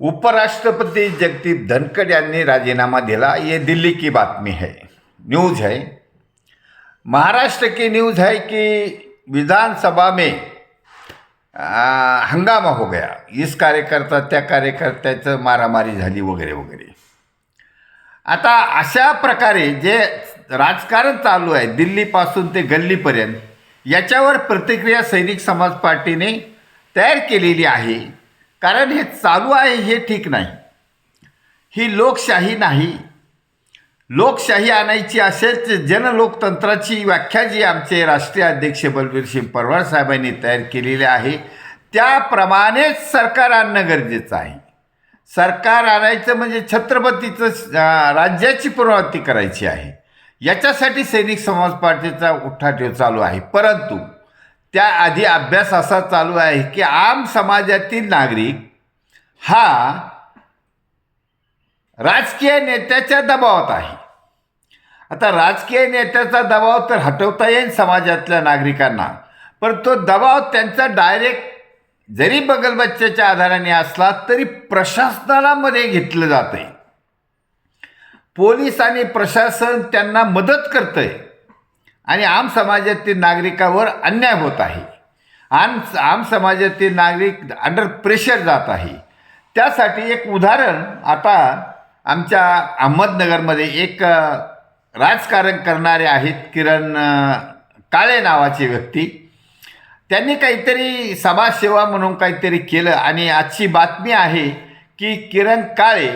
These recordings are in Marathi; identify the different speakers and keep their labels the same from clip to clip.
Speaker 1: उपराष्ट्रपती जगदीप धनखड़ यांनी राजीनामा दिला. ये दिल्ली की बातमी है. न्यूज़ है. महाराष्ट्र की न्यूज़ है कि विधानसभा में आ, हंगामा हो गया. इस कार्यकर्ता त्या कार्यकर्त्याचं मारामारी झाली वगैरे वगैरे. आता अशा प्रकारे जे राजकारण चालू आहे दिल्लीपासून ते गल्लीपर्यंत याच्यावर प्रतिक्रिया सैनिक समाज पार्टीने तयार केलेली आहे. कारण हे चालू आहे हे ठीक नाही. ही लोकशाही नाही. लोकशाही आणायची असेच जनलोकतंत्राची व्याख्या जी आमचे राष्ट्रीय अध्यक्ष बलवीर सिंग परवार साहेबांनी तयार केलेली आहे त्याप्रमाणेच सरकार आणणं गरजेचं आहे. सरकार आणायचं म्हणजे छत्रपतीचं राज्याची पुनरावृत्ती करायची आहे. याच्यासाठी सैनिक समाज पार्टीचा उठाठेव चालू आहे. परंतु त्याआधी अभ्यास असा चालू आहे की आम समाजातील नागरिक हा राजकीय नेत्याच्या दबावात आहे. आता राजकीय नेत्याचा दबाव तर हटवता येईल समाजातल्या नागरिकांना पण तो दबाव त्यांचा डायरेक्ट जरी बगलबच्च्याच्या आधाराने असला तरी प्रशासनामध्ये घेतलं घेतलं जातंय. पोलीस आणि प्रशासन त्यांना मदत करतंय. आणि आम समाजातील नागरिकावर अन्याय होत आहे. आम आम समाजातील नागरिक अंडर प्रेशर जात आहे. त्यासाठी एक उदाहरण आता आमच्या अहमदनगरमध्ये एक राजकारण करणारे आहेत किरण काळे नावाची व्यक्ती. त्यांनी काहीतरी समाजसेवा म्हणून काहीतरी केलं आणि आजची बातमी आहे की किरण काळे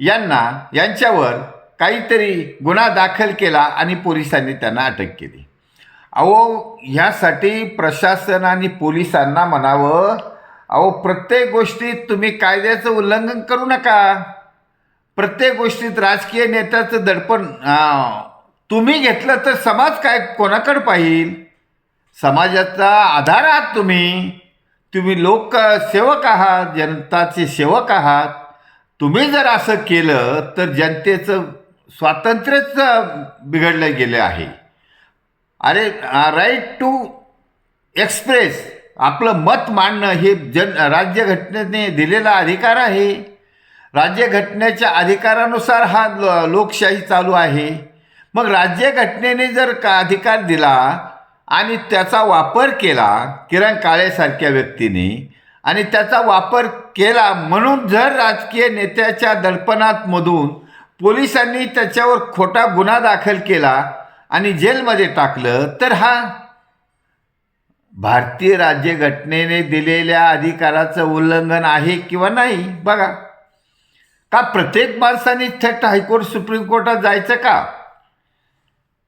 Speaker 1: यांना यांच्यावर काहीतरी गुन्हा दाखल केला आणि पोलिसांनी त्यांना अटक केली. अहो ह्यासाठी प्रशासन आणि पोलिसांना म्हणावं अहो प्रत्येक गोष्टीत तुम्ही कायद्याचं उल्लंघन करू नका. प्रत्येक गोष्टीत राजकीय नेत्याचं दडपण तुम्ही घेतलं तर समाज काय कोणाकडे पाहिल? समाजाचा आधार आहात तुम्ही. तुम्ही लोक सेवक आहात जनताचे सेवक आहात. तुम्ही जर असं केलं तर जनतेचं स्वातंत्र्यच बिघडलं गेलं आहे. अरे राईट टू एक्सप्रेस आपलं मत मांडणं हे जन राज्यघटनेने दिलेला अधिकार आहे. राज्यघटनेच्या अधिकारानुसार हा लो- लोकशाही चालू आहे. मग राज्यघटनेने जर का अधिकार दिला आणि त्याचा वापर केला किरण काळेसारख्या व्यक्तीने आणि त्याचा वापर केला म्हणून जर राजकीय नेत्याच्या दडपणात मधून पोलिसांनी त्याच्यावर खोटा गुन्हा दाखल केला आणि जेलमध्ये टाकलं तर हा भारतीय राज्यघटनेने दिलेल्या अधिकाराचं उल्लंघन आहे किंवा नाही बघा. का प्रत्येक माणसाने थेट हायकोर्ट सुप्रीम कोर्टात जायचं का?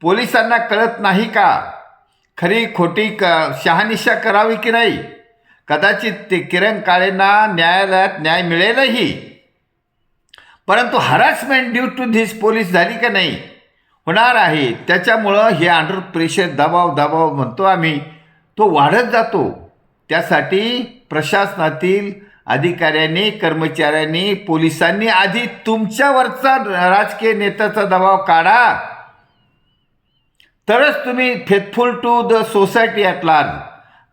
Speaker 1: पोलिसांना कळत नाही का? खरी खोटी क शहानिशा करावी की नाही? कदाचित ते किरण काळेंना न्यायालयात न्याय मिळेलही. परंतु harassment due to this police झाली का नाही? होणार आहे. त्याच्यामुळं हे अंडर प्रेशर दबाव दबाव म्हणतो आम्ही. तो वाढत जातो. त्यासाठी प्रशासनातील अधिकाऱ्यांनी कर्मचाऱ्यांनी पोलिसांनी आधी तुमच्यावरचा राजकीय नेत्याचा दबाव काढा. तरच तुम्ही faithful to the society at large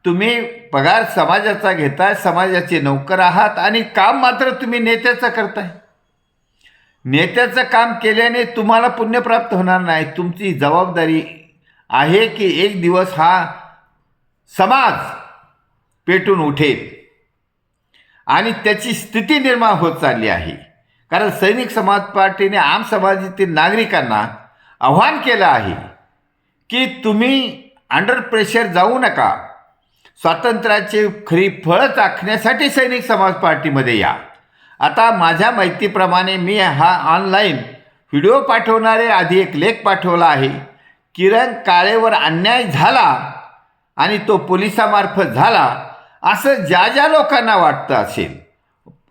Speaker 1: तुम्ही पगार समाजाचा घेताय समाजाचे नौकर आहात आणि काम मात्र तुम्ही नेत्याचं करताय. नेत्याचं काम केल्याने तुम्हाला पुण्यप्राप्त होणार नाही. तुमची जबाबदारी आहे की एक दिवस हा समाज पेटून उठेल. आणि त्याची स्थिती निर्माण होत चालली आहे. कारण सैनिक समाज पार्टीने आम समाजातील नागरिकांना आव्हान केलं आहे की तुम्ही अंडर प्रेशर जाऊ नका. स्वातंत्र्याचे खरी फळं चाखण्यासाठी सैनिक समाज पार्टीमध्ये या. आता माझ्या माहितीप्रमाणे मी हा ऑनलाईन व्हिडिओ पाठवणारे आधी एक लेख पाठवला आहे. किरण काळेवर अन्याय झाला आणि तो पोलिसामार्फत झाला असं ज्या ज्या लोकांना वाटतं असेल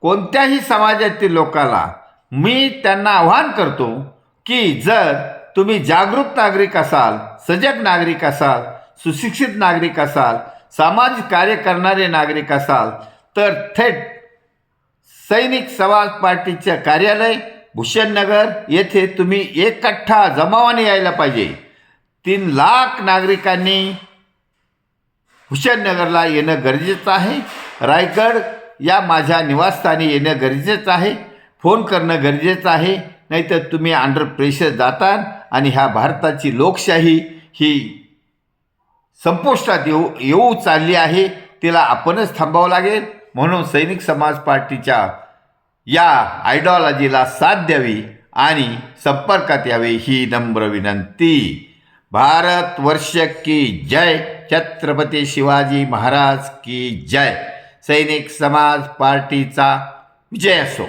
Speaker 1: कोणत्याही समाजातील लोकांना मी त्यांना आव्हान करतो की जर तुम्ही जागरूक नागरिक असाल सजग नागरिक असाल सुशिक्षित नागरिक असाल सामाजिक कार्य करणारे नागरिक असाल तर थेट सैनिक समाज पार्टीचं कार्यालय भूषणनगर येथे तुम्ही एक जमावाने यायला पाहिजे. तीन लाख नागरिकांनी हुशननगरला येणं गरजेचं आहे. रायगड या माझ्या निवासस्थानी येणं गरजेचं आहे. फोन करणं गरजेचं आहे. नाहीतर तुम्ही अंडर प्रेशर जाता आणि ह्या भारताची लोकशाही ही संपुष्टात येऊ येऊ चालली आहे. तिला आपणच थांबावं लागेल. म्हणून सैनिक समाज पार्टीच्या या आयडिओलॉजीला साथ द्यावी आणि संपर्कात यावे ही नम्र विनंती. भारत वर्ष की जय. छत्रपती शिवाजी महाराज की जय. सैनिक समाज पार्टीचा विजय असो.